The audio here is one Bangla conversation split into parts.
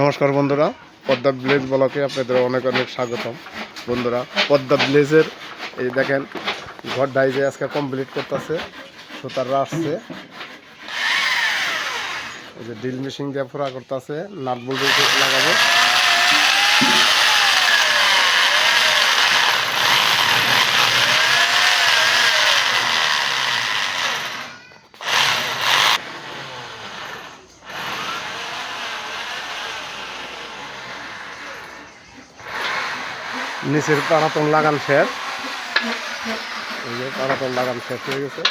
নমস্কার বন্ধুরা, পদ্মা ভিলেজ ব্লকে আপনাদের অনেক অনেক স্বাগতম। বন্ধুরা, পদ্মা ভিলেজের এই দেখেন, ঘর ডাইজে আজকে কমপ্লিট করতেছে সুতাররা আসছে এই যে ড্রিল মেশিন দিয়ে ফোরা করতেছে নাট বল্টু লাগাবো। নিচের পানাতন লাগান শেষ। এই যে পানাতন লাগান শেষ হয়ে গেছে।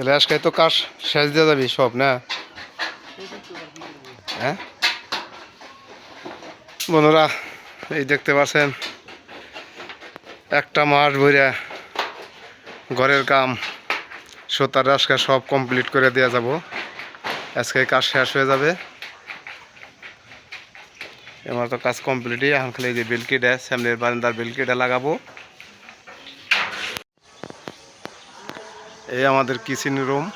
তাহলে আজকে তো কাজ শেষ দিয়ে যাবি সব, না? হ্যাঁ? বন্ধুরা, এই দেখতে পাচ্ছেন, একটা মাস ভরিয়া ঘরের কাম, সুতার আজকে সব কমপ্লিট করে দেওয়া যাব। আজকে কাজ শেষ হয়ে যাবে। আমার তো কাজ কমপ্লিটই এখন খালি যে বিলকিটা সামনের বারান্দার বিলকিটা লাগাবো। এই আমাদের কিচেন রুম,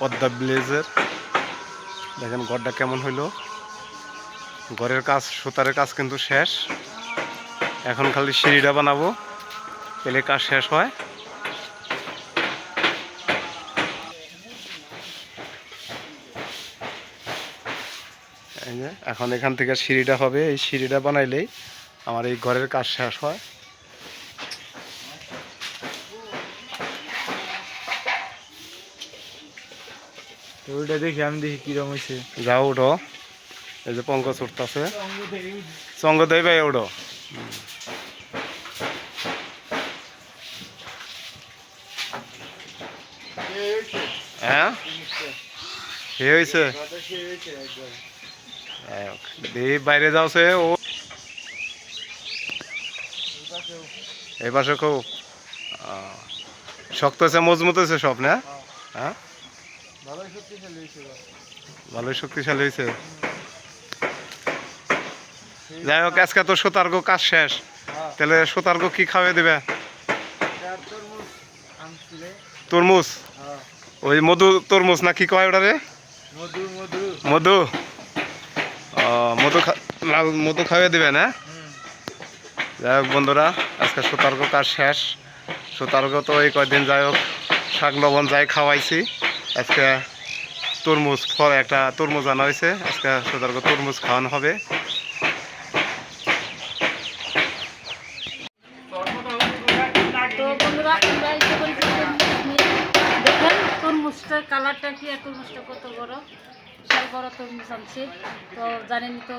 পদ্মা ভিলেজের দেখেন ঘরটা কেমন হইল। ঘরের কাজ, সুতারের কাজ কিন্তু শেষ। এখন খালি সিঁড়িটা বানাবো, পেলে কাজ শেষ হয়। এখন এখান থেকে সিঁড়িটা হবে। এই সিঁড়িটা বানাইলেই আমার এই ঘরের কাজ শেষ হয়। ওইটা দেখি, আমি দেখি কিরম হয়েছে যাও উঠো। এই যে পঙ্কজ উঠতেছে। সঙ্গ দেই ভাই, উঠো। হ্যাঁ? সে হয়েছে বাইরে যাওছে ও। এই পাশে খুব। শক্ত আছে মজবুত আছে সব, না? হ্যাঁ? ভালোই শক্তিশালী হয়েছে ভালোই শক্তিশালী হয়েছে। যাই হোক আজকে তো সুতার্গ কাজ শেষ। হ্যাঁ। তাহলে সুতার্গ কি খাওয়াই দেবে? তরমুজ হ্যাঁ। ওই মধু তরমুজ না কি কয় ওটারে মধু মধু। মধু? লাল মধু খাওয়াই দেবে না? যাই হোক বন্ধুরা আজকে সুতার্গ কাজ শেষ। সুতার্গ তো এই কয়দিন যাই হোক শাক লবণ যাই খাওয়াইছি। আজকে তরমুজ ফল একটা তরমুজ আনা হয়েছে। আজকে সুতার্গ তরমুজ খাওয়ানো হবে। তরমুজটার কালারটা কি আর তরমুজটা কত বড়? বিশাল বড় তরমুজ আনছে। তো জানেন তো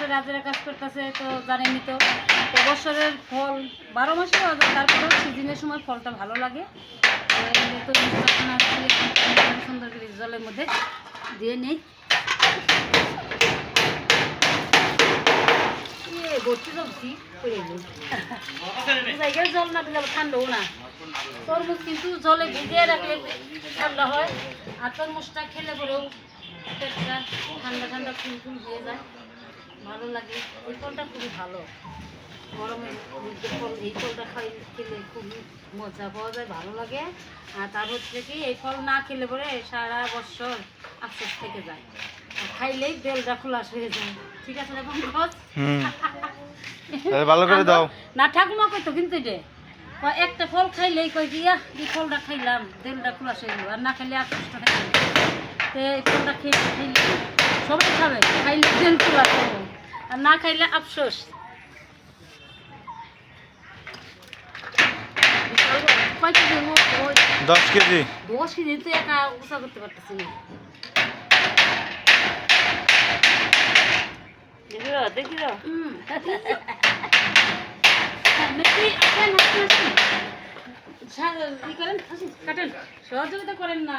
করতেছে রাজেরা কাজ করতেছে, তো জানেনই তো বছরের ফল বারো মাসে তারপরেও সিজনের সময় ফলটা ভালো লাগে। তো সুন্দর করে জলের মধ্যে দিয়ে নেই। ভর্তি সবজি জায়গায় জল না দিলে ঠান্ডাও না। তরমুজ কিন্তু জলে ভিজিয়ে রাখলে ঠান্ডা হয়, আর তরমুজটা খেলে পরেও ঠান্ডা ঠান্ডা ফুল ফুল হয়ে যায়। ভালো লাগে। এই ফলটা খুবই ভালো। মধ্যে ফল এই ফলটা খাই খেলে খুব মজা পাওয়া যায় ভালো লাগে। আর তার হচ্ছে কি এই ফল না খেলে পরে সারা বছর আফসোস থেকে যায়। খাইলেই বেলটা খোলাস হয়ে যায়। ঠিক আছে না পঙ্কজ ভালো করে দাও। না ঠাকুমা কইতো কিন্তু রে কয় একটা ফল খাইলেই কই আহ, এই ফলটা খাইলাম দেলটা খোলা হয়ে গেল। আর না খাইলে আফসোসটা থাকে তো এই ফলটা খেয়ে খাইলে সবাই খাবে খাইলে দেল খোলা হবে আর না খাইলে আফসোস। দশ কেজি। দশ কেজি তো একা উঁচা করতে পারতেছি না। হুম। মেথি, সহযোগিতা করেন না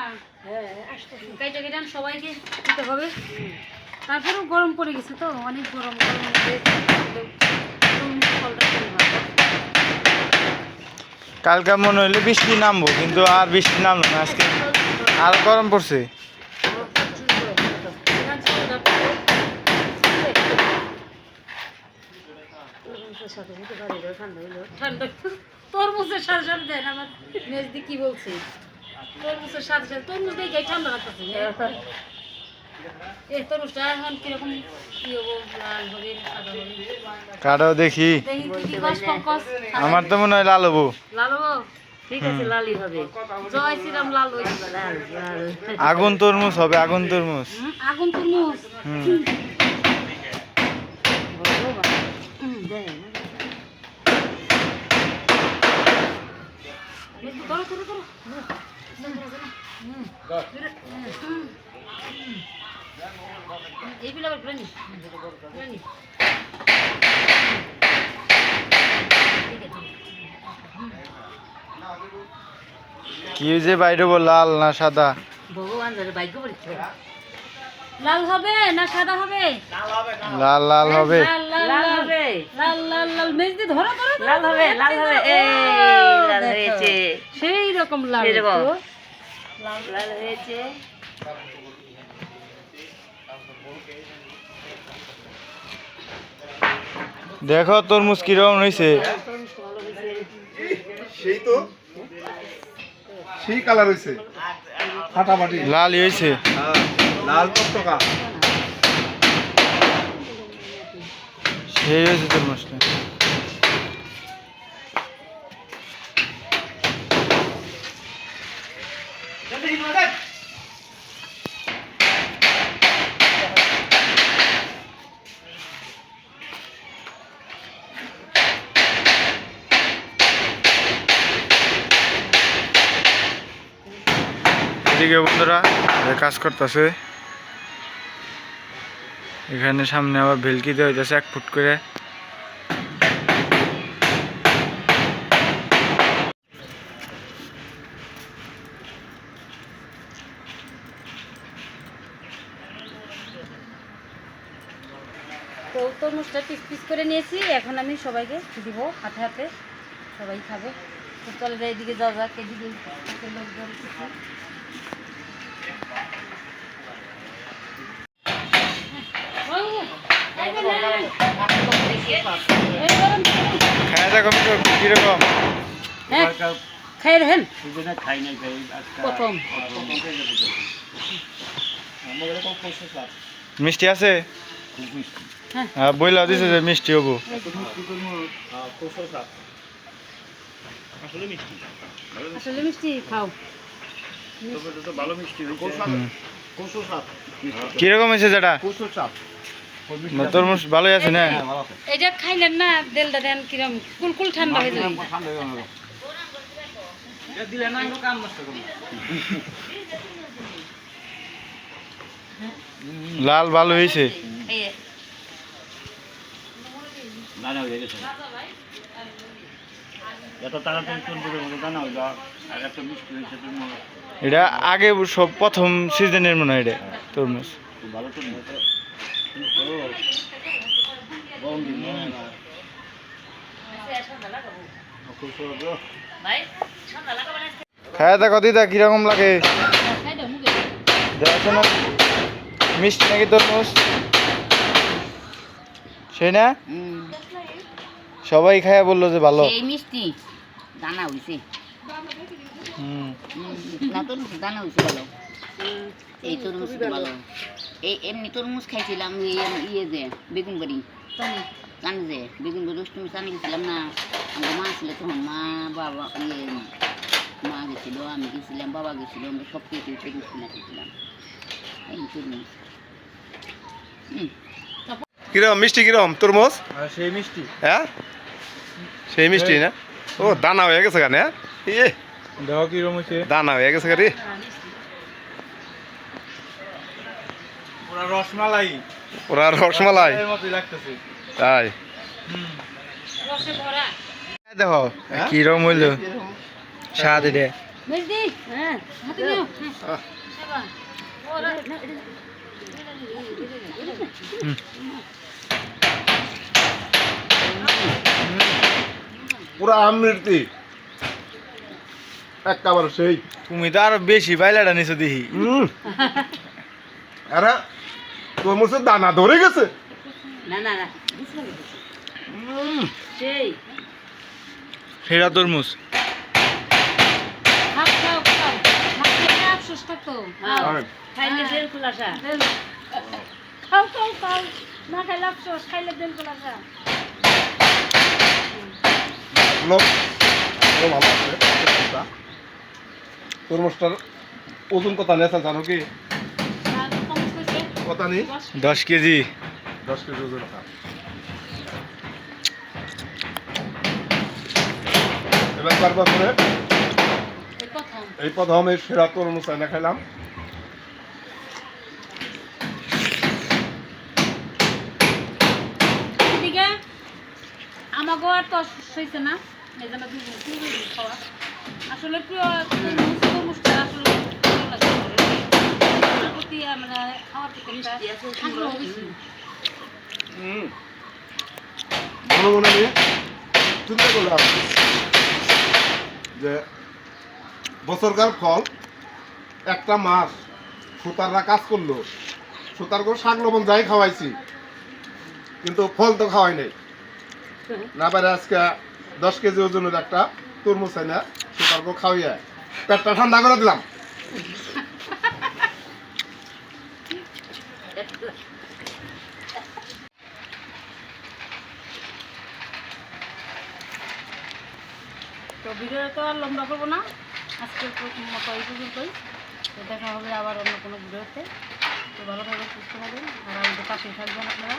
কেটেন সবাইকে তারপরেও গরম পড়ে গেছে তো অনেক গরম গরম। কালকে মনে হইলে বৃষ্টি নামবো, কিন্তু আর বৃষ্টি নামলো না, আজকে আর গরম পড়ছে ঠান্ডা তরমুজের সাথে সাথে দেন আমার। মেজদি কি বলছে? তরমুজের সাথে সাথে তরমুজ দিয়ে গায়ে ঠান্ডা লাগতেছে এই তরমুজটা এখন কীরকম কি হব লাল হবে সাদা হবে? কাটাও দেখি। আমার তো মনে হয় লাল হব। লাল হব? ঠিক আছে জয় শ্রীরাম লাল আগুন তরমুজ হবে আগুন তরমুজ। আগুন তরমুজ। হুম হুম, দেন। একটু ধরো, ধরো, ধরো। হুম। হুম। হুম। এইগুলো আবার ঘুরে নি। ঘুরে নি। কি যে বাইরে লাল না সাদা ভগবান পরীক্ষা লাল হবে না সাদা হবে? লাল লাল হবে। লাল লাল হবে। লাল লাল লাল মেজদি ধরো ধরো লাল হবে, লাল হবে, এই লাল হয়েছে। সেই রকম লাল লাল হয়েছে। দেখো তরমুজ কীরকম হয়েছে। সেই তো। সেই কালার হয়েছে। ফাটাফাটি লাল হয়েছে। লাল টকটকা সেই হয়েছে তরমুজটা এদিকে বন্ধুরা কাজ করতেছে। এখানে সামনে আবার ভেলকি দেওয়া হইতেছে, এক ফুট করে। তো তরমুজটা পিস পিস করে নিয়েছি, এখন আমি সবাইকে দিব হাতে হাতে, সবাই খাবে। তো চলে যায় এদিকে যাওয়া যাক, এদিকে লোকজন কিছু। বাবু, এই যে নেন। এই গরম তেল। খাওয়া কম কীরকম? হ্যাঁ, খাই রেহেন প্রথম। মিষ্টি আছে? হ্যাঁ। হ্যাঁ বইলা দিছে যে মিষ্টি হব। আসলে মিষ্টি খাও। কীরকম হয়েছে যেটা? না, তরমুজ ভালোই আছে না? এটা খাইলেন না দেলটা দেন কিরম কুলকুল ঠান্ডা হয়ে যাবে। লাল ভালো হয়েছে। এই এটা আগে সব প্রথম সিজনের মনে হয় এটা তরমুজ। ভালো খাওয়া দাওয়া দিদা কীরকম লাগে? দেখো মিষ্টি নাকি তরমুজ? সেই না? সবাই খায়া বলল যে ভালো। মিষ্টি। দানা হইছে। হুম। দানা হইছে ভালো। এই তরমুজ ভালো। এই এমনি তরমুজ খাইছিলাম ইয়ে যে বেগুন বাড়ি। কানে যে বেগুন বাড়ি অষ্টমী চানে গেছিলাম না। আমার মা ছিল তখন মা বাবা ইয়ে মা গেছিল আমি গেছিলাম বাবা গেছিল আমরা সব কেটে উঠে গেছিলাম খেয়েছিলাম এই তরমুজ। কিরম মিষ্টি কিরম তরমুজ? সেই মিষ্টি। হ্যাঁ? সেই মিষ্টি না? ও দানা হয়ে গেছে গানে হ্যাঁ? ইয়ে। দেখো কিরম হয়েছে। দানা হয়ে গেছে গাড়ি পুরা রসমালাই। ওরা রসমালাই? তাই? দেখো কিরম হইল? স্বাদ মেজদি হ্যাঁ হাতে নিও। হ্যাঁ সেবা। ওরা পুরা আমৃতি। একেবারে সেই। তুমি তো আরও বেশি বাইলাটা নিছো দেখি। আরে তরমুজের দানা ধরে গেছে? না না না। সেই। সেরা তরমুজ। খাও খাও না খাইলে আফসোস খাইলে দেন ভালো আছে। তরমুজটার ওজন কত নেছে জানো কি? কত নেই। দশ কেজি। দশ কেজি ওজন এবার চার বছরে এই প্রথম এই সেরা তরমুজ এনে খেলাম আমাকে আর তো অসুস্থ হয়েছে না এই জন্য আসলে প্রিয় তরমুজটা আসলে ভালো লাগে আমরা খাওয়ার। মনে মনে আমি চিন্তা করলাম যে বছরকার ফল একটা মাস সুতাররা কাজ করল। সুতার করে শাক লবণ যাই খাওয়াইছি। কিন্তু ফল তো খাওয়াই নাই। না পারে আজকে দশ কেজি ওজনের একটা তরমুজ না সুতার করে খাওয়াইয়া পেটটা ঠান্ডা করে দিলাম। ভিডিও তো আর লম্বা করব না। আজকে মতো এই পর্যন্তই। তো দেখা হবে আবার অন্য কোনো ভিডিওতে। তো ভালো থাকবেন, সুস্থ থাকবেন। আর আমাদের পাশে থাকবেন আপনারা।